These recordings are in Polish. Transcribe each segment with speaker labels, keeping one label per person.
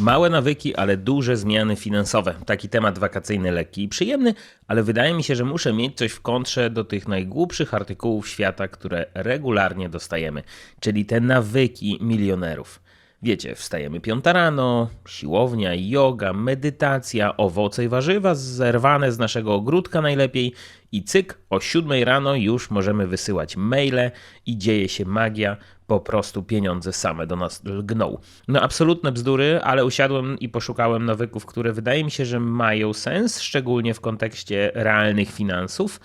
Speaker 1: Małe nawyki, ale duże zmiany finansowe. Taki temat wakacyjny, lekki i przyjemny, ale wydaje mi się, że muszę mieć coś w kontrze do tych najgłupszych artykułów świata, które regularnie dostajemy, czyli te nawyki milionerów. Wiecie, wstajemy piąta rano, siłownia, yoga, medytacja, owoce i warzywa zerwane z naszego ogródka najlepiej i cyk, o siódmej rano już możemy wysyłać maile i dzieje się magia, po prostu pieniądze same do nas lgną. No absolutne bzdury, ale usiadłem i poszukałem nawyków, które wydaje mi się, że mają sens, szczególnie w kontekście realnych finansów.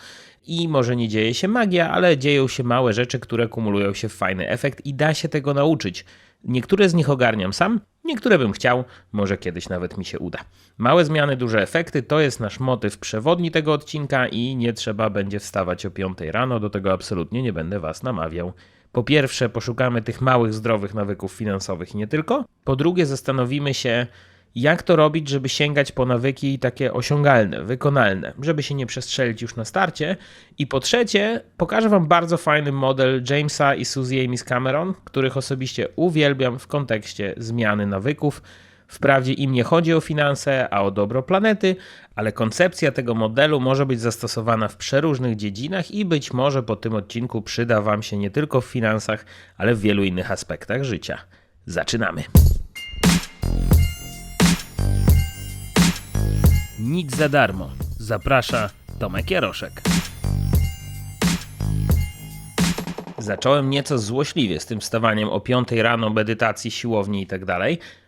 Speaker 1: I może nie dzieje się magia, ale dzieją się małe rzeczy, które kumulują się w fajny efekt i da się tego nauczyć. Niektóre z nich ogarniam sam, niektóre bym chciał, może kiedyś nawet mi się uda. Małe zmiany, duże efekty to jest nasz motyw przewodni tego odcinka i nie trzeba będzie wstawać o 5 rano, do tego absolutnie nie będę Was namawiał. Po pierwsze, poszukamy tych małych, zdrowych nawyków finansowych i nie tylko. Po drugie, zastanowimy się, jak to robić, żeby sięgać po nawyki takie osiągalne, wykonalne, żeby się nie przestrzelić już na starcie. I po trzecie, pokażę Wam bardzo fajny model Jamesa i Suzy Amy Cameron, których osobiście uwielbiam w kontekście zmiany nawyków. Wprawdzie im nie chodzi o finanse, a o dobro planety, ale koncepcja tego modelu może być zastosowana w przeróżnych dziedzinach i być może po tym odcinku przyda Wam się nie tylko w finansach, ale w wielu innych aspektach życia. Zaczynamy! Nic za darmo. Zaprasza Tomek Jaroszek. Zacząłem nieco złośliwie z tym wstawaniem o 5 rano, medytacji, siłowni i tak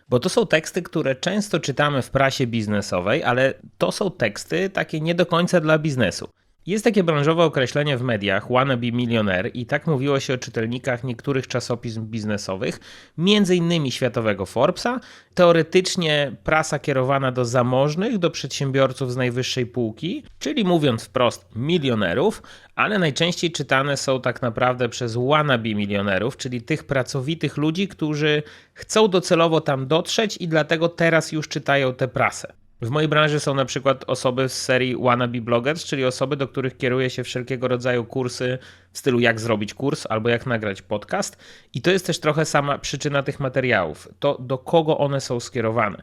Speaker 1: bo to są teksty, które często czytamy w prasie biznesowej, ale to są teksty takie nie do końca dla biznesu. Jest takie branżowe określenie w mediach wannabe milioner i tak mówiło się o czytelnikach niektórych czasopism biznesowych, między innymi światowego Forbesa. Teoretycznie prasa kierowana do zamożnych, do przedsiębiorców z najwyższej półki, czyli mówiąc wprost milionerów, ale najczęściej czytane są tak naprawdę przez wannabe milionerów, czyli tych pracowitych ludzi, którzy chcą docelowo tam dotrzeć i dlatego teraz już czytają tę prasę. W mojej branży są na przykład osoby z serii wannabe bloggers, czyli osoby, do których kieruje się wszelkiego rodzaju kursy w stylu jak zrobić kurs albo jak nagrać podcast. I to jest też trochę sama przyczyna tych materiałów, to do kogo one są skierowane.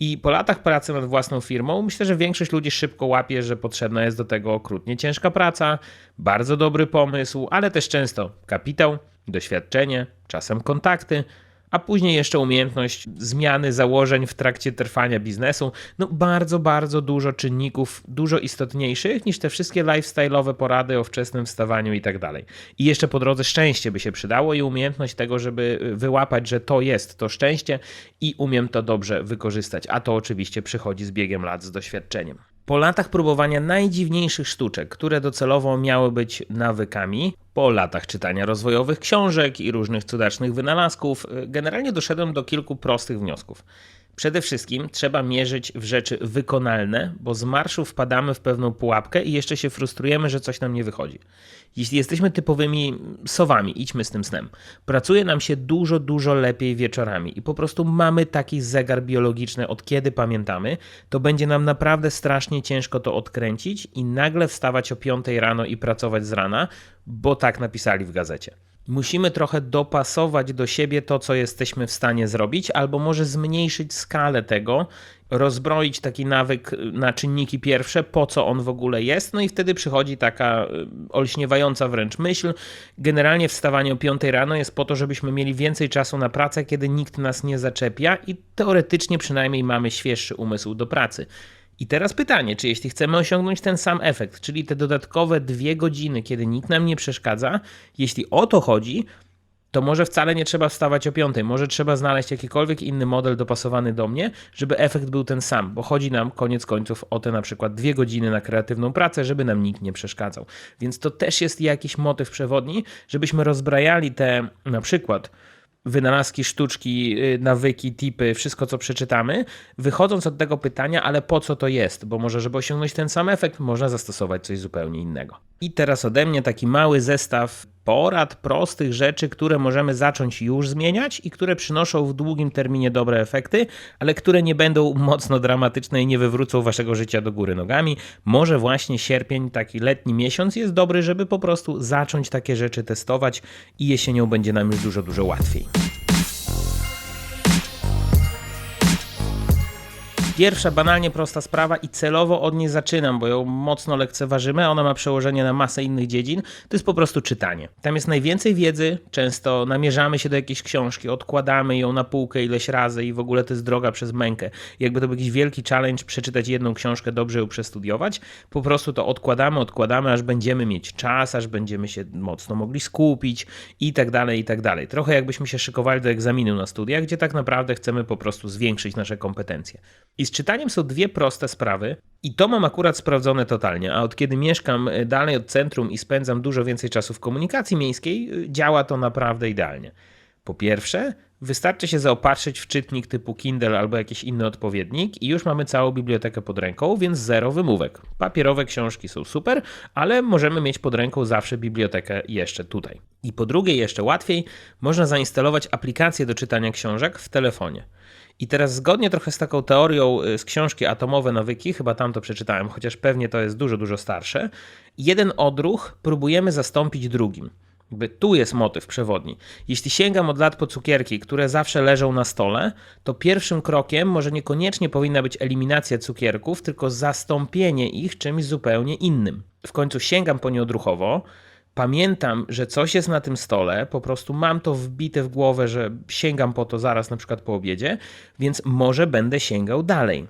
Speaker 1: I po latach pracy nad własną firmą, myślę, że większość ludzi szybko łapie, że potrzebna jest do tego okrutnie ciężka praca, bardzo dobry pomysł, ale też często kapitał, doświadczenie, czasem kontakty, a później jeszcze umiejętność zmiany założeń w trakcie trwania biznesu. No bardzo, bardzo dużo czynników, dużo istotniejszych niż te wszystkie lifestyle'owe porady o wczesnym wstawaniu i tak dalej. I jeszcze po drodze szczęście by się przydało i umiejętność tego, żeby wyłapać, że to jest to szczęście i umiem to dobrze wykorzystać. A to oczywiście przychodzi z biegiem lat, z doświadczeniem. Po latach próbowania najdziwniejszych sztuczek, które docelowo miały być nawykami, po latach czytania rozwojowych książek i różnych cudacznych wynalazków, generalnie doszedłem do kilku prostych wniosków. Przede wszystkim trzeba mierzyć w rzeczy wykonalne, bo z marszu wpadamy w pewną pułapkę i jeszcze się frustrujemy, że coś nam nie wychodzi. Jeśli jesteśmy typowymi sowami, idźmy z tym snem. Pracuje nam się dużo, dużo lepiej wieczorami i po prostu mamy taki zegar biologiczny, od kiedy pamiętamy, to będzie nam naprawdę strasznie ciężko to odkręcić i nagle wstawać o 5 rano i pracować z rana, bo tak napisali w gazecie musimy trochę dopasować do siebie to, co jesteśmy w stanie zrobić, albo może zmniejszyć skalę tego, rozbroić taki nawyk na czynniki pierwsze, po co on w ogóle jest, no i wtedy przychodzi taka y, olśniewająca wręcz myśl. Generalnie wstawanie o 5 rano jest po to, żebyśmy mieli więcej czasu na pracę, kiedy nikt nas nie zaczepia i teoretycznie przynajmniej mamy świeższy umysł do pracy. I teraz pytanie, czy jeśli chcemy osiągnąć ten sam efekt, czyli te dodatkowe dwie godziny, kiedy nikt nam nie przeszkadza, jeśli o to chodzi, to może wcale nie trzeba wstawać o 5, może trzeba znaleźć jakikolwiek inny model dopasowany do mnie, żeby efekt był ten sam, bo chodzi nam koniec końców o te na przykład dwie godziny na kreatywną pracę, żeby nam nikt nie przeszkadzał. Więc to też jest jakiś motyw przewodni, żebyśmy rozbrajali te na przykład wynalazki, sztuczki, y, nawyki, tipy, wszystko co przeczytamy, wychodząc od tego pytania, ale po co to jest? Bo może, żeby osiągnąć ten sam efekt, można zastosować coś zupełnie innego. I teraz ode mnie taki mały zestaw porad, prostych rzeczy, które możemy zacząć już zmieniać i które przynoszą w długim terminie dobre efekty, ale które nie będą mocno dramatyczne i nie wywrócą waszego życia do góry nogami. Może właśnie sierpień, taki letni miesiąc jest dobry, żeby po prostu zacząć takie rzeczy testować i jesienią będzie nam już dużo, dużo łatwiej. Pierwsza banalnie prosta sprawa i celowo od niej zaczynam, bo ją mocno lekceważymy, a ona ma przełożenie na masę innych dziedzin, to jest po prostu czytanie. Tam jest najwięcej wiedzy, często namierzamy się do jakiejś książki, odkładamy ją na półkę ileś razy i w ogóle to jest droga przez mękę. Jakby to był jakiś wielki challenge przeczytać jedną książkę, dobrze ją przestudiować, po prostu to odkładamy, odkładamy, aż będziemy mieć czas, aż będziemy się mocno mogli skupić i tak dalej, i tak dalej. Trochę jakbyśmy się szykowali do egzaminu na studiach, gdzie tak naprawdę chcemy po prostu zwiększyć nasze kompetencje. I z czytaniem są dwie proste sprawy, i to mam akurat sprawdzone totalnie. A od kiedy mieszkam e, dalej od centrum i spędzam dużo więcej czasu w komunikacji miejskiej, e, działa to naprawdę idealnie. Po pierwsze, wystarczy się zaopatrzyć w czytnik typu Kindle albo jakiś inny odpowiednik i już mamy całą bibliotekę pod ręką, więc zero wymówek. Papierowe książki są super, ale możemy mieć pod ręką zawsze bibliotekę jeszcze tutaj. I po drugie, jeszcze łatwiej, można zainstalować aplikację do czytania książek w telefonie. I teraz zgodnie trochę z taką teorią y, z książki Atomowe nawyki, chyba tam to przeczytałem, chociaż pewnie to jest dużo, dużo starsze, jeden odruch próbujemy zastąpić drugim. Jakby tu jest motyw przewodni. Jeśli sięgam od lat po cukierki, które zawsze leżą na stole, to pierwszym krokiem może niekoniecznie powinna być eliminacja cukierków, tylko zastąpienie ich czymś zupełnie innym. W końcu sięgam po nie odruchowo, pamiętam, że coś jest na tym stole, po prostu mam to wbite w głowę, że sięgam po to zaraz na przykład po obiedzie, więc może będę sięgał dalej.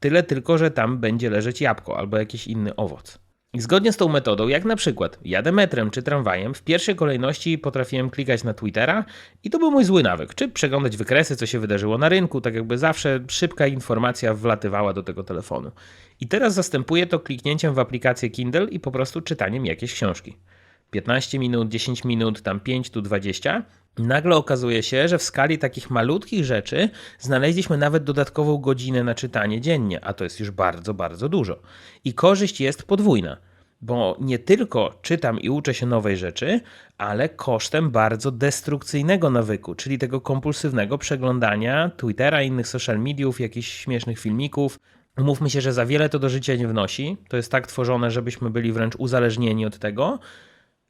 Speaker 1: Tyle tylko, że tam będzie leżeć jabłko albo jakiś inny owoc. I zgodnie z tą metodą, jak na przykład jadę metrem czy tramwajem, w pierwszej kolejności potrafiłem klikać na Twittera i to był mój zły nawyk, czy przeglądać wykresy, co się wydarzyło na rynku, tak jakby zawsze szybka informacja wlatywała do tego telefonu. I teraz zastępuję to kliknięciem w aplikację Kindle i po prostu czytaniem jakiejś książki. 15 minut, 10 minut, tam 5, tu 20, nagle okazuje się, że w skali takich malutkich rzeczy znaleźliśmy nawet dodatkową godzinę na czytanie dziennie, a to jest już bardzo, bardzo dużo. I korzyść jest podwójna. Bo nie tylko czytam i uczę się nowej rzeczy, ale kosztem bardzo destrukcyjnego nawyku, czyli tego kompulsywnego przeglądania Twittera, innych social mediów, jakichś śmiesznych filmików, Umówmy się, że za wiele to do życia nie wnosi. To jest tak tworzone, żebyśmy byli wręcz uzależnieni od tego,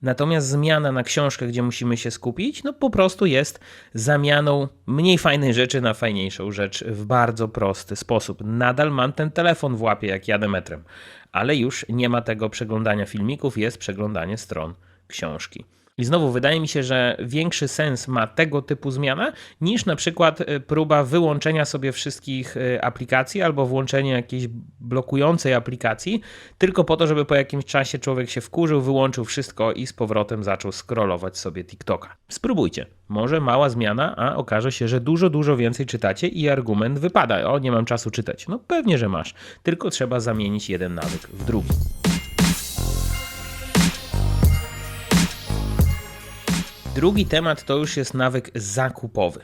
Speaker 1: Natomiast zmiana na książkę, gdzie musimy się skupić, no po prostu jest zamianą mniej fajnej rzeczy na fajniejszą rzecz w bardzo prosty sposób. Nadal mam ten telefon w łapie, jak jadę metrem, ale już nie ma tego przeglądania filmików, jest przeglądanie stron książki. I znowu wydaje mi się, że większy sens ma tego typu zmiana niż na przykład y, próba wyłączenia sobie wszystkich y, aplikacji albo włączenia jakiejś blokującej aplikacji, tylko po to, żeby po jakimś czasie człowiek się wkurzył, wyłączył wszystko i z powrotem zaczął scrollować sobie TikToka. Spróbujcie. Może mała zmiana, a okaże się, że dużo, dużo więcej czytacie i argument wypada. O, nie mam czasu czytać. No pewnie, że masz. Tylko trzeba zamienić jeden nawyk w drugi. Drugi temat to już jest nawyk zakupowy.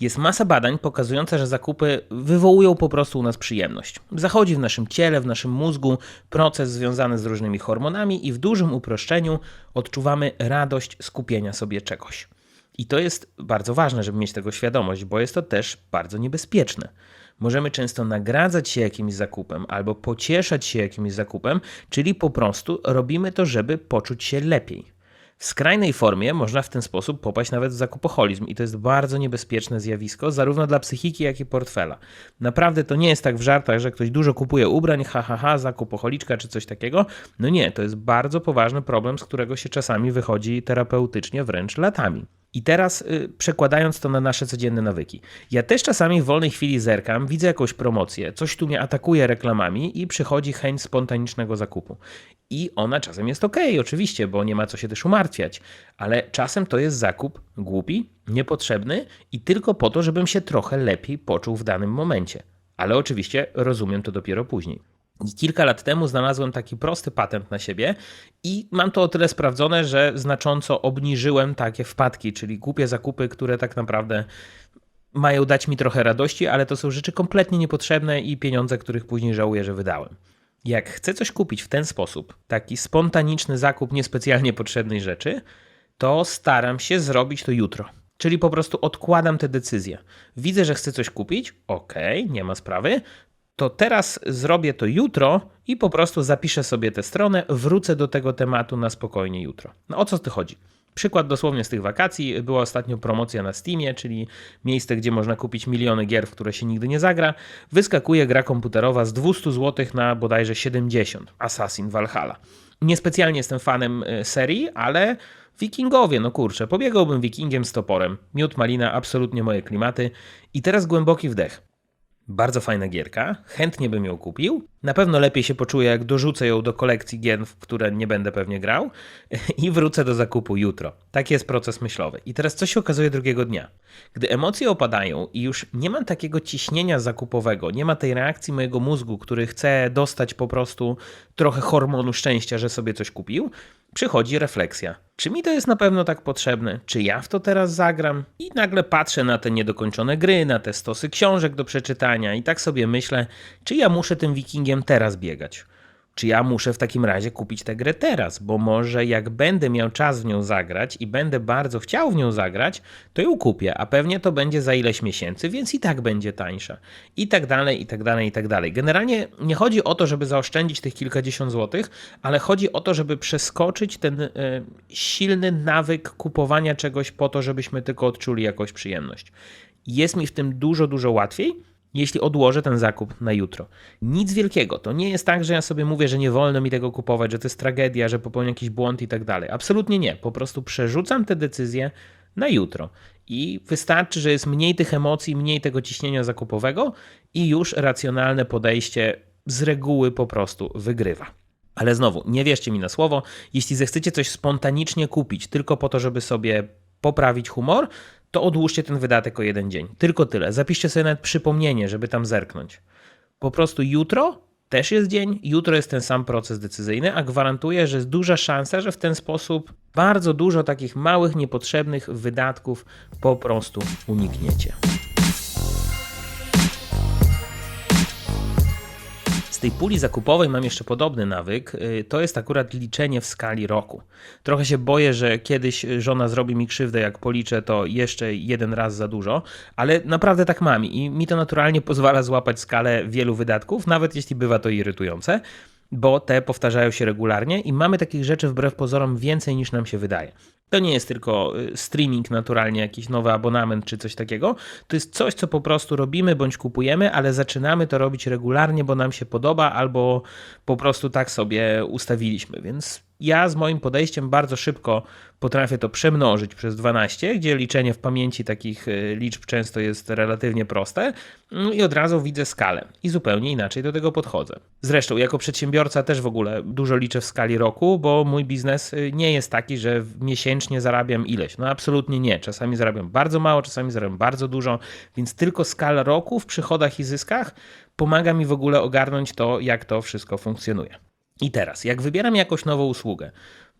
Speaker 1: Jest masa badań pokazująca, że zakupy wywołują po prostu u nas przyjemność. Zachodzi w naszym ciele, w naszym mózgu proces związany z różnymi hormonami i w dużym uproszczeniu odczuwamy radość skupienia sobie czegoś. I to jest bardzo ważne, żeby mieć tego świadomość, bo jest to też bardzo niebezpieczne. Możemy często nagradzać się jakimś zakupem albo pocieszać się jakimś zakupem, czyli po prostu robimy to, żeby poczuć się lepiej. W skrajnej formie można w ten sposób popaść nawet w zakupoholizm i to jest bardzo niebezpieczne zjawisko, zarówno dla psychiki, jak i portfela. Naprawdę to nie jest tak w żartach, że ktoś dużo kupuje ubrań, ha, ha, ha, zakupoholiczka czy coś takiego. No nie, to jest bardzo poważny problem, z którego się czasami wychodzi terapeutycznie wręcz latami. I teraz y, przekładając to na nasze codzienne nawyki. Ja też czasami w wolnej chwili zerkam, widzę jakąś promocję, coś tu mnie atakuje reklamami i przychodzi chęć spontanicznego zakupu. I ona czasem jest ok, oczywiście, bo nie ma co się też umartwiać, ale czasem to jest zakup głupi, niepotrzebny i tylko po to, żebym się trochę lepiej poczuł w danym momencie. Ale oczywiście rozumiem to dopiero później. Kilka lat temu znalazłem taki prosty patent na siebie i mam to o tyle sprawdzone, że znacząco obniżyłem takie wpadki, czyli głupie zakupy, które tak naprawdę mają dać mi trochę radości, ale to są rzeczy kompletnie niepotrzebne i pieniądze, których później żałuję, że wydałem. Jak chcę coś kupić w ten sposób, taki spontaniczny zakup niespecjalnie potrzebnej rzeczy, to staram się zrobić to jutro. Czyli po prostu odkładam tę decyzję. Widzę, że chcę coś kupić, ok, nie ma sprawy, to teraz zrobię to jutro i po prostu zapiszę sobie tę stronę, wrócę do tego tematu na spokojnie jutro. No o co tu chodzi? Przykład dosłownie z tych wakacji. Była ostatnio promocja na Steamie, czyli miejsce, gdzie można kupić miliony gier, w które się nigdy nie zagra. Wyskakuje gra komputerowa z 200 zł na bodajże 70. Assassin Valhalla. Niespecjalnie jestem fanem y, serii, ale Wikingowie, no kurczę, pobiegałbym wikingiem z toporem. Miód, malina, absolutnie moje klimaty. I teraz głęboki wdech. Bardzo fajna gierka, chętnie bym ją kupił. Na pewno lepiej się poczuję, jak dorzucę ją do kolekcji gier, w które nie będę pewnie grał i wrócę do zakupu jutro. Taki jest proces myślowy. I teraz co się okazuje drugiego dnia? Gdy emocje opadają i już nie mam takiego ciśnienia zakupowego, nie ma tej reakcji mojego mózgu, który chce dostać po prostu trochę hormonu szczęścia, że sobie coś kupił, przychodzi refleksja. Czy mi to jest na pewno tak potrzebne? Czy ja w to teraz zagram? I nagle patrzę na te niedokończone gry, na te stosy książek do przeczytania i tak sobie myślę, czy ja muszę tym wikingiem teraz biegać? Czy ja muszę w takim razie kupić tę grę teraz, bo może jak będę miał czas w nią zagrać i będę bardzo chciał w nią zagrać, to ją kupię, a pewnie to będzie za ileś miesięcy, więc i tak będzie tańsza. I tak dalej, i tak dalej, i tak dalej. Generalnie nie chodzi o to, żeby zaoszczędzić tych kilkadziesiąt złotych, ale chodzi o to, żeby przeskoczyć ten y, silny nawyk kupowania czegoś po to, żebyśmy tylko odczuli jakąś przyjemność. Jest mi w tym dużo, dużo łatwiej jeśli odłożę ten zakup na jutro. Nic wielkiego. To nie jest tak, że ja sobie mówię, że nie wolno mi tego kupować, że to jest tragedia, że popełnię jakiś błąd i tak dalej. Absolutnie nie. Po prostu przerzucam te decyzje na jutro. I wystarczy, że jest mniej tych emocji, mniej tego ciśnienia zakupowego i już racjonalne podejście z reguły po prostu wygrywa. Ale znowu, nie wierzcie mi na słowo, jeśli zechcecie coś spontanicznie kupić tylko po to, żeby sobie poprawić humor, to odłóżcie ten wydatek o jeden dzień. Tylko tyle. Zapiszcie sobie nawet przypomnienie, żeby tam zerknąć. Po prostu jutro też jest dzień, jutro jest ten sam proces decyzyjny, a gwarantuję, że jest duża szansa, że w ten sposób bardzo dużo takich małych, niepotrzebnych wydatków po prostu unikniecie. Tej puli zakupowej mam jeszcze podobny nawyk. Y, to jest akurat liczenie w skali roku. Trochę się boję, że kiedyś żona zrobi mi krzywdę, jak policzę to jeszcze jeden raz za dużo, ale naprawdę tak mam i mi to naturalnie pozwala złapać skalę wielu wydatków, nawet jeśli bywa to irytujące bo te powtarzają się regularnie i mamy takich rzeczy wbrew pozorom więcej niż nam się wydaje. To nie jest tylko y, streaming naturalnie, jakiś nowy abonament czy coś takiego. To jest coś, co po prostu robimy bądź kupujemy, ale zaczynamy to robić regularnie, bo nam się podoba albo po prostu tak sobie ustawiliśmy. Więc ja z moim podejściem bardzo szybko potrafię to przemnożyć przez 12, gdzie liczenie w pamięci takich y, liczb często jest relatywnie proste no i od razu widzę skalę i zupełnie inaczej do tego podchodzę. Zresztą jako przedsiębiorca też w ogóle dużo liczę w skali roku, bo mój biznes y, nie jest taki, że miesięcznie zarabiam ileś. No absolutnie nie. Czasami zarabiam bardzo mało, czasami zarabiam bardzo dużo, więc tylko skala roku w przychodach i zyskach pomaga mi w ogóle ogarnąć to, jak to wszystko funkcjonuje. I teraz, jak wybieram jakąś nową usługę,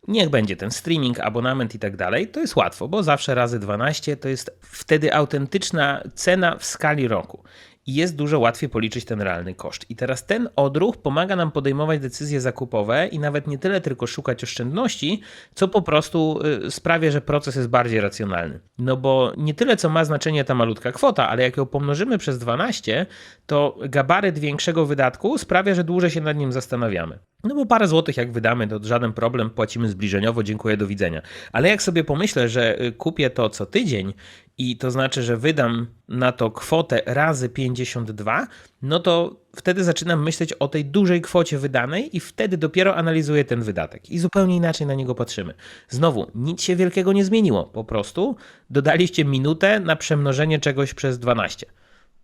Speaker 1: niech będzie ten streaming, abonament i tak dalej, to jest łatwo, bo zawsze razy 12 to jest wtedy autentyczna cena w skali roku i jest dużo łatwiej policzyć ten realny koszt. I teraz ten odruch pomaga nam podejmować decyzje zakupowe i nawet nie tyle tylko szukać oszczędności, co po prostu y, sprawia, że proces jest bardziej racjonalny. No bo nie tyle co ma znaczenie ta malutka kwota, ale jak ją pomnożymy przez 12, to gabaryt większego wydatku sprawia, że dłużej się nad nim zastanawiamy. No bo parę złotych jak wydamy, to żaden problem, płacimy zbliżeniowo, dziękuję, do widzenia. Ale jak sobie pomyślę, że y, kupię to co tydzień i to znaczy, że wydam na to kwotę razy 52, no to wtedy zaczynam myśleć o tej dużej kwocie wydanej i wtedy dopiero analizuję ten wydatek i zupełnie inaczej na niego patrzymy. Znowu, nic się wielkiego nie zmieniło, po prostu dodaliście minutę na przemnożenie czegoś przez 12.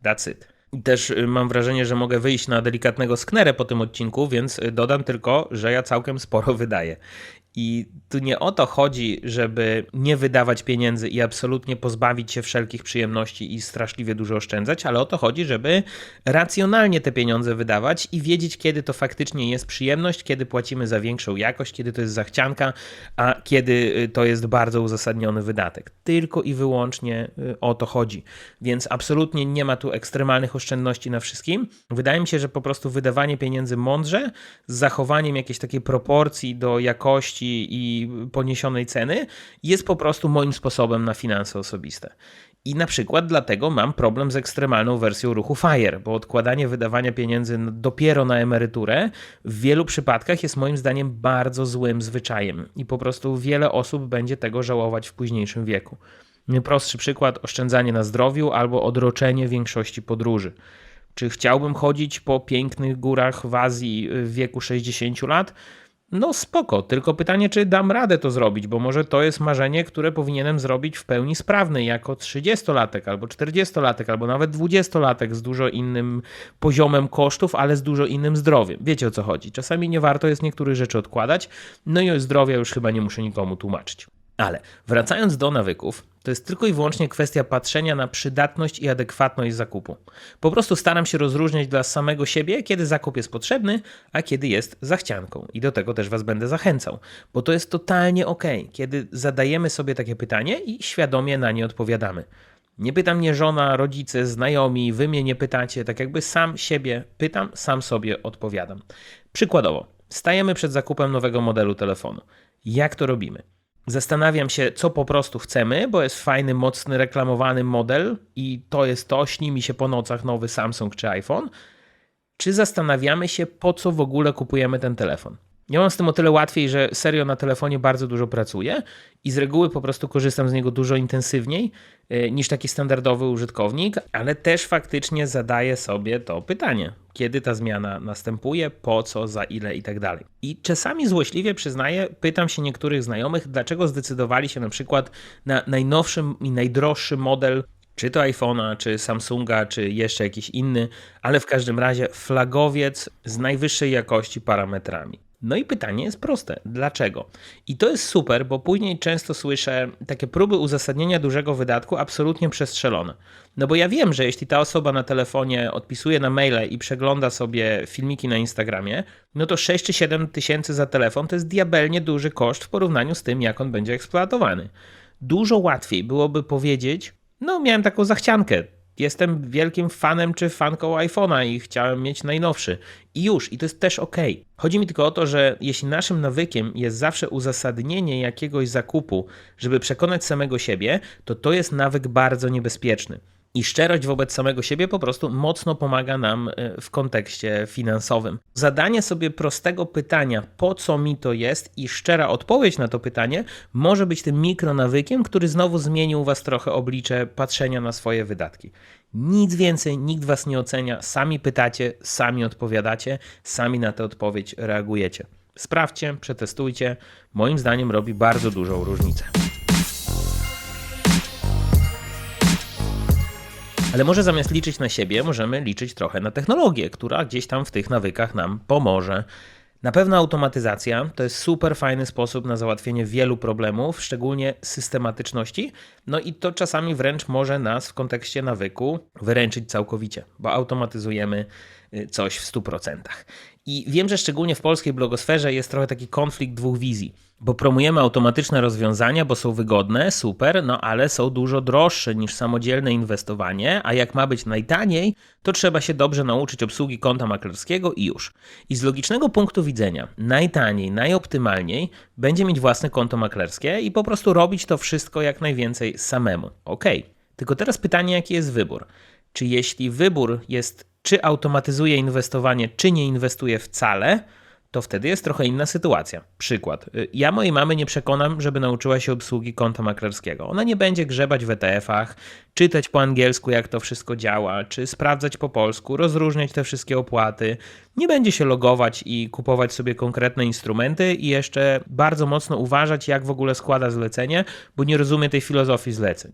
Speaker 1: That's it. I też y, mam wrażenie, że mogę wyjść na delikatnego sknerę po tym odcinku, więc y, dodam tylko, że ja całkiem sporo wydaję. I tu nie o to chodzi, żeby nie wydawać pieniędzy i absolutnie pozbawić się wszelkich przyjemności i straszliwie dużo oszczędzać, ale o to chodzi, żeby racjonalnie te pieniądze wydawać i wiedzieć, kiedy to faktycznie jest przyjemność, kiedy płacimy za większą jakość, kiedy to jest zachcianka, a kiedy y, to jest bardzo uzasadniony wydatek. Tylko i wyłącznie y, o to chodzi. Więc absolutnie nie ma tu ekstremalnych oszczędności na wszystkim. Wydaje mi się, że po prostu wydawanie pieniędzy mądrze, z zachowaniem jakiejś takiej proporcji do jakości, i poniesionej ceny jest po prostu moim sposobem na finanse osobiste. I na przykład dlatego mam problem z ekstremalną wersją ruchu FIRE, bo odkładanie wydawania pieniędzy dopiero na emeryturę w wielu przypadkach jest moim zdaniem bardzo złym zwyczajem i po prostu wiele osób będzie tego żałować w późniejszym wieku. Najprostszy przykład oszczędzanie na zdrowiu albo odroczenie większości podróży. Czy chciałbym chodzić po pięknych górach w Azji w wieku 60 lat? No spoko, tylko pytanie, czy dam radę to zrobić, bo może to jest marzenie, które powinienem zrobić w pełni sprawny jako 30-latek, albo 40-latek, albo nawet 20-latek z dużo innym poziomem kosztów, ale z dużo innym zdrowiem. Wiecie o co chodzi. Czasami nie warto jest niektórych rzeczy odkładać, no i o zdrowia już chyba nie muszę nikomu tłumaczyć. Ale wracając do nawyków, to jest tylko i wyłącznie kwestia patrzenia na przydatność i adekwatność zakupu. Po prostu staram się rozróżniać dla samego siebie, kiedy zakup jest potrzebny, a kiedy jest zachcianką. I do tego też Was będę zachęcał, bo to jest totalnie ok, kiedy zadajemy sobie takie pytanie i świadomie na nie odpowiadamy. Nie pyta mnie żona, rodzice, znajomi, wy mnie nie pytacie, tak jakby sam siebie pytam, sam sobie odpowiadam. Przykładowo, stajemy przed zakupem nowego modelu telefonu. Jak to robimy? Zastanawiam się, co po prostu chcemy, bo jest fajny, mocny, reklamowany model i to jest to, śni mi się po nocach nowy Samsung czy iPhone. Czy zastanawiamy się, po co w ogóle kupujemy ten telefon? Ja mam z tym o tyle łatwiej, że serio na telefonie bardzo dużo pracuję i z reguły po prostu korzystam z niego dużo intensywniej e, niż taki standardowy użytkownik, ale też faktycznie zadaję sobie to pytanie, kiedy ta zmiana następuje, po co, za ile i tak dalej. I czasami złośliwie przyznaję, pytam się niektórych znajomych, dlaczego zdecydowali się na przykład na najnowszy i najdroższy model czy to iPhone'a, czy Samsunga, czy jeszcze jakiś inny, ale w każdym razie flagowiec z najwyższej jakości parametrami. No i pytanie jest proste: dlaczego? I to jest super, bo później często słyszę takie próby uzasadnienia dużego wydatku absolutnie przestrzelone. No bo ja wiem, że jeśli ta osoba na telefonie odpisuje na maile i przegląda sobie filmiki na Instagramie, no to 6 czy 7 tysięcy za telefon to jest diabelnie duży koszt w porównaniu z tym, jak on będzie eksploatowany. Dużo łatwiej byłoby powiedzieć, no miałem taką zachciankę, jestem wielkim fanem czy fanką iPhone'a i chciałem mieć najnowszy. I już, i to jest też ok. Chodzi mi tylko o to, że jeśli naszym nawykiem jest zawsze uzasadnienie jakiegoś zakupu, żeby przekonać samego siebie, to to jest nawyk bardzo niebezpieczny. I szczerość wobec samego siebie po prostu mocno pomaga nam e, w kontekście finansowym. Zadanie sobie prostego pytania, po co mi to jest, i szczera odpowiedź na to pytanie może być tym mikronawykiem, który znowu zmieni u Was trochę oblicze patrzenia na swoje wydatki. Nic więcej, nikt Was nie ocenia, sami pytacie, sami odpowiadacie, sami na tę odpowiedź reagujecie. Sprawdźcie, przetestujcie. Moim zdaniem robi bardzo dużą różnicę. Ale może zamiast liczyć na siebie, możemy liczyć trochę na technologię, która gdzieś tam w tych nawykach nam pomoże. Na pewno automatyzacja to jest super fajny sposób na załatwienie wielu problemów, szczególnie systematyczności. No i to czasami wręcz może nas w kontekście nawyku wyręczyć całkowicie, bo automatyzujemy y, coś w 100%. I wiem, że szczególnie w polskiej blogosferze jest trochę taki konflikt dwóch wizji, bo promujemy automatyczne rozwiązania, bo są wygodne, super, no ale są dużo droższe niż samodzielne inwestowanie, a jak ma być najtaniej, to trzeba się dobrze nauczyć obsługi konta maklerskiego i już. I z logicznego punktu widzenia, najtaniej, najoptymalniej będzie mieć własne konto maklerskie i po prostu robić to wszystko jak najwięcej samemu. Ok, tylko teraz pytanie, jaki jest wybór? Czy jeśli wybór jest czy automatyzuje inwestowanie, czy nie inwestuje wcale, to wtedy jest trochę inna sytuacja. Przykład. Y, Ja mojej mamy nie przekonam, żeby nauczyła się obsługi konta maklerskiego. Ona nie będzie grzebać w ETF-ach, czytać po angielsku, jak to wszystko działa, czy sprawdzać po polsku, rozróżniać te wszystkie opłaty. Nie będzie się logować i kupować sobie konkretne instrumenty i jeszcze bardzo mocno uważać, jak w ogóle składa zlecenie, bo nie rozumie tej filozofii zleceń.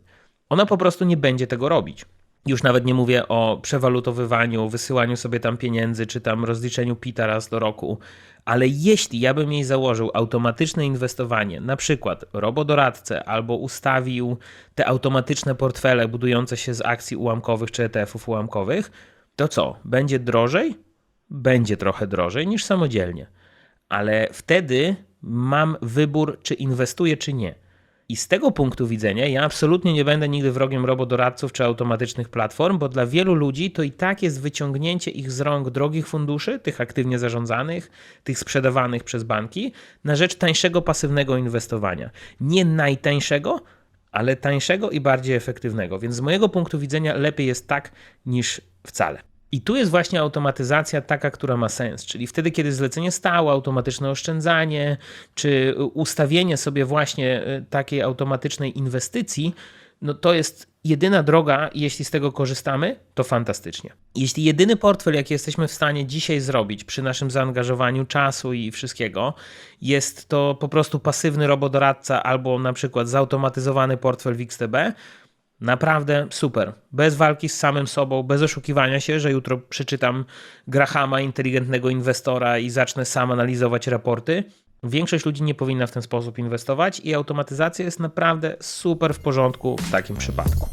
Speaker 1: Ona po prostu nie będzie tego robić. Już nawet nie mówię o przewalutowywaniu, wysyłaniu sobie tam pieniędzy, czy tam rozliczeniu PITA raz do roku. Ale jeśli ja bym jej założył automatyczne inwestowanie, na przykład robodoradcę, albo ustawił te automatyczne portfele budujące się z akcji ułamkowych czy ETF-ów ułamkowych, to co? Będzie drożej? Będzie trochę drożej niż samodzielnie. Ale wtedy mam wybór, czy inwestuję, czy nie. I z tego punktu widzenia ja absolutnie nie będę nigdy wrogiem robodoradców czy automatycznych platform, bo dla wielu ludzi to i tak jest wyciągnięcie ich z rąk drogich funduszy, tych aktywnie zarządzanych, tych sprzedawanych przez banki, na rzecz tańszego pasywnego inwestowania. Nie najtańszego, ale tańszego i bardziej efektywnego. Więc z mojego punktu widzenia lepiej jest tak niż wcale. I tu jest właśnie automatyzacja taka, która ma sens, czyli wtedy, kiedy zlecenie stałe, automatyczne oszczędzanie, czy ustawienie sobie właśnie y, takiej automatycznej inwestycji, no to jest jedyna droga, jeśli z tego korzystamy, to fantastycznie. Jeśli jedyny portfel, jaki jesteśmy w stanie dzisiaj zrobić przy naszym zaangażowaniu czasu i wszystkiego, jest to po prostu pasywny robodoradca albo na przykład zautomatyzowany portfel w XTB, Naprawdę super. Bez walki z samym sobą, bez oszukiwania się, że jutro przeczytam Grahama, inteligentnego inwestora i zacznę sam analizować raporty. Większość ludzi nie powinna w ten sposób inwestować i automatyzacja jest naprawdę super w porządku w takim przypadku.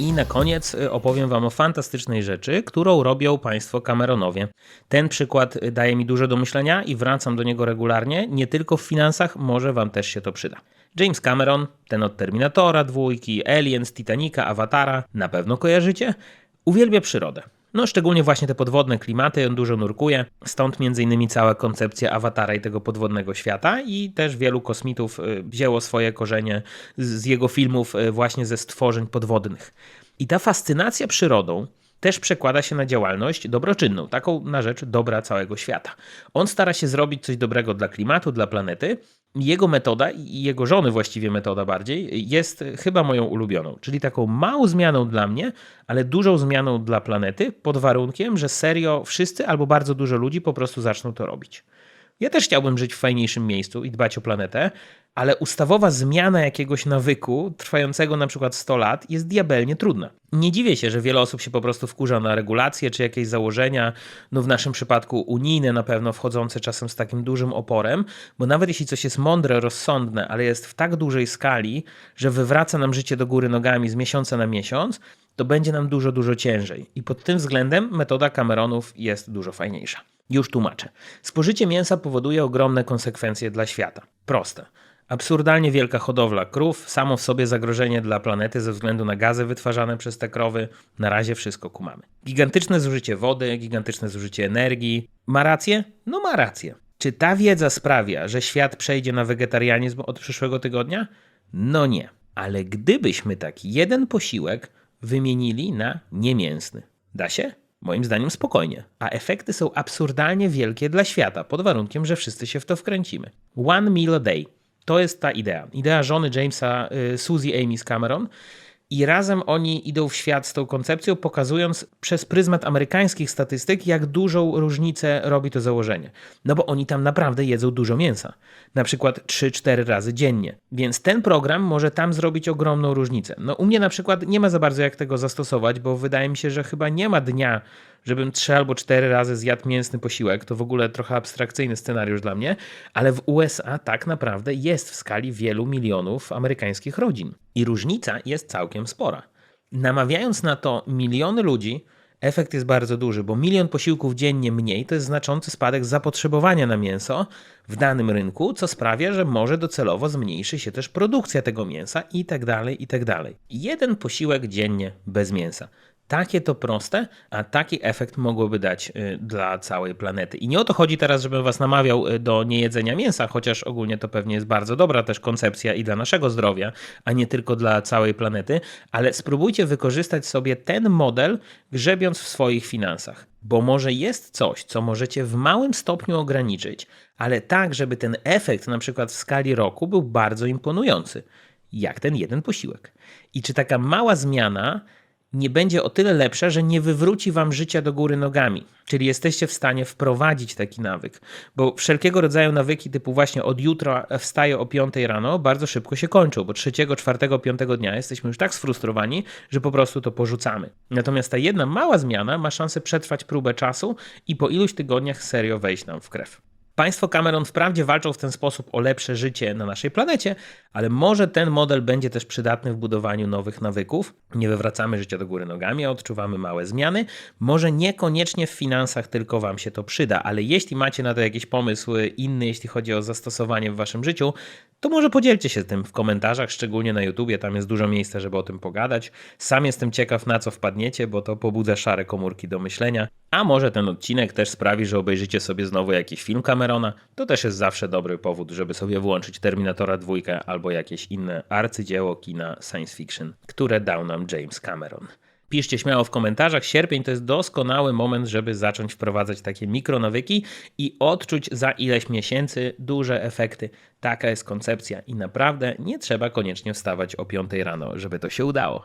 Speaker 1: I na koniec y, opowiem Wam o fantastycznej rzeczy, którą robią Państwo Cameronowie. Ten przykład y, daje mi dużo do myślenia i wracam do niego regularnie. Nie tylko w finansach, może Wam też się to przyda. James Cameron, ten od Terminatora, dwójki, Aliens, Titanica, Awatara, na pewno kojarzycie, uwielbia przyrodę. No, szczególnie właśnie te podwodne klimaty, on dużo nurkuje, stąd między innymi cała koncepcja awatara i tego podwodnego świata i też wielu kosmitów y, wzięło swoje korzenie z jego filmów y, właśnie ze stworzeń podwodnych. I ta fascynacja przyrodą też przekłada się na działalność dobroczynną, taką na rzecz dobra całego świata. On stara się zrobić coś dobrego dla klimatu, dla planety. Jego metoda i jego żony właściwie metoda bardziej jest chyba moją ulubioną, czyli taką małą zmianą dla mnie, ale dużą zmianą dla planety pod warunkiem, że serio wszyscy albo bardzo dużo ludzi po prostu zaczną to robić. Ja też chciałbym żyć w fajniejszym miejscu i dbać o planetę, ale ustawowa zmiana jakiegoś nawyku, trwającego na przykład 100 lat, jest diabelnie trudna. Nie dziwię się, że wiele osób się po prostu wkurza na regulacje czy jakieś założenia, no w naszym przypadku unijne na pewno wchodzące czasem z takim dużym oporem, bo nawet jeśli coś jest mądre, rozsądne, ale jest w tak dużej skali, że wywraca nam życie do góry nogami z miesiąca na miesiąc, to będzie nam dużo, dużo ciężej. I pod tym względem metoda Cameronów jest dużo fajniejsza. Już tłumaczę. Spożycie mięsa powoduje ogromne konsekwencje dla świata. Proste. Absurdalnie wielka hodowla krów, samo w sobie zagrożenie dla planety ze względu na gazy wytwarzane przez te krowy. Na razie wszystko kumamy. Gigantyczne zużycie wody, gigantyczne zużycie energii. Ma rację? No ma rację. Czy ta wiedza sprawia, że świat przejdzie na wegetarianizm od przyszłego tygodnia? No nie. Ale gdybyśmy taki jeden posiłek wymienili na niemięsny, da się? Moim zdaniem spokojnie, a efekty są absurdalnie wielkie dla świata, pod warunkiem, że wszyscy się w to wkręcimy. One meal a day. To jest ta idea. Idea żony Jamesa, y, Suzy Amy Cameron. I razem oni idą w świat z tą koncepcją, pokazując przez pryzmat amerykańskich statystyk, jak dużą różnicę robi to założenie. No bo oni tam naprawdę jedzą dużo mięsa. Na przykład 3-4 razy dziennie. Więc ten program może tam zrobić ogromną różnicę. No u mnie na przykład nie ma za bardzo jak tego zastosować, bo wydaje mi się, że chyba nie ma dnia, żebym trzy albo cztery razy zjadł mięsny posiłek. To w ogóle trochę abstrakcyjny scenariusz dla mnie, ale w USA tak naprawdę jest w skali wielu milionów amerykańskich rodzin. I różnica jest całkiem spora. Namawiając na to miliony ludzi, efekt jest bardzo duży, bo milion posiłków dziennie mniej to jest znaczący spadek zapotrzebowania na mięso w danym rynku, co sprawia, że może docelowo zmniejszy się też produkcja tego mięsa i tak dalej, i tak dalej. Jeden posiłek dziennie bez mięsa. Takie to proste, a taki efekt mogłoby dać y, dla całej planety. I nie o to chodzi teraz, żebym was namawiał y, do niejedzenia mięsa, chociaż ogólnie to pewnie jest bardzo dobra też koncepcja i dla naszego zdrowia, a nie tylko dla całej planety, ale spróbujcie wykorzystać sobie ten model, grzebiąc w swoich finansach. Bo może jest coś, co możecie w małym stopniu ograniczyć, ale tak, żeby ten efekt na przykład w skali roku był bardzo imponujący, jak ten jeden posiłek. I czy taka mała zmiana nie będzie o tyle lepsza, że nie wywróci wam życia do góry nogami. Czyli jesteście w stanie wprowadzić taki nawyk. Bo wszelkiego rodzaju nawyki, typu właśnie od jutra wstaję o 5 rano, bardzo szybko się kończą, bo 3, 4, 5 dnia jesteśmy już tak sfrustrowani, że po prostu to porzucamy. Natomiast ta jedna mała zmiana ma szansę przetrwać próbę czasu i po iluś tygodniach serio wejść nam w krew. Państwo Cameron wprawdzie walczą w ten sposób o lepsze życie na naszej planecie, ale może ten model będzie też przydatny w budowaniu nowych nawyków. Nie wywracamy życia do góry nogami, a odczuwamy małe zmiany. Może niekoniecznie w finansach tylko Wam się to przyda, ale jeśli macie na to jakiś pomysł inny, jeśli chodzi o zastosowanie w Waszym życiu, to może podzielcie się tym w komentarzach, szczególnie na YouTubie, tam jest dużo miejsca, żeby o tym pogadać. Sam jestem ciekaw, na co wpadniecie, bo to pobudza szare komórki do myślenia. A może ten odcinek też sprawi, że obejrzycie sobie znowu jakiś film Camerona. To też jest zawsze dobry powód, żeby sobie włączyć Terminatora 2 albo jakieś inne arcydzieło kina science fiction, które dał nam James Cameron. Piszcie śmiało w komentarzach. Sierpień to jest doskonały moment, żeby zacząć wprowadzać takie mikronawyki i odczuć za ileś miesięcy duże efekty. Taka jest koncepcja i naprawdę nie trzeba koniecznie wstawać o 5 rano, żeby to się udało.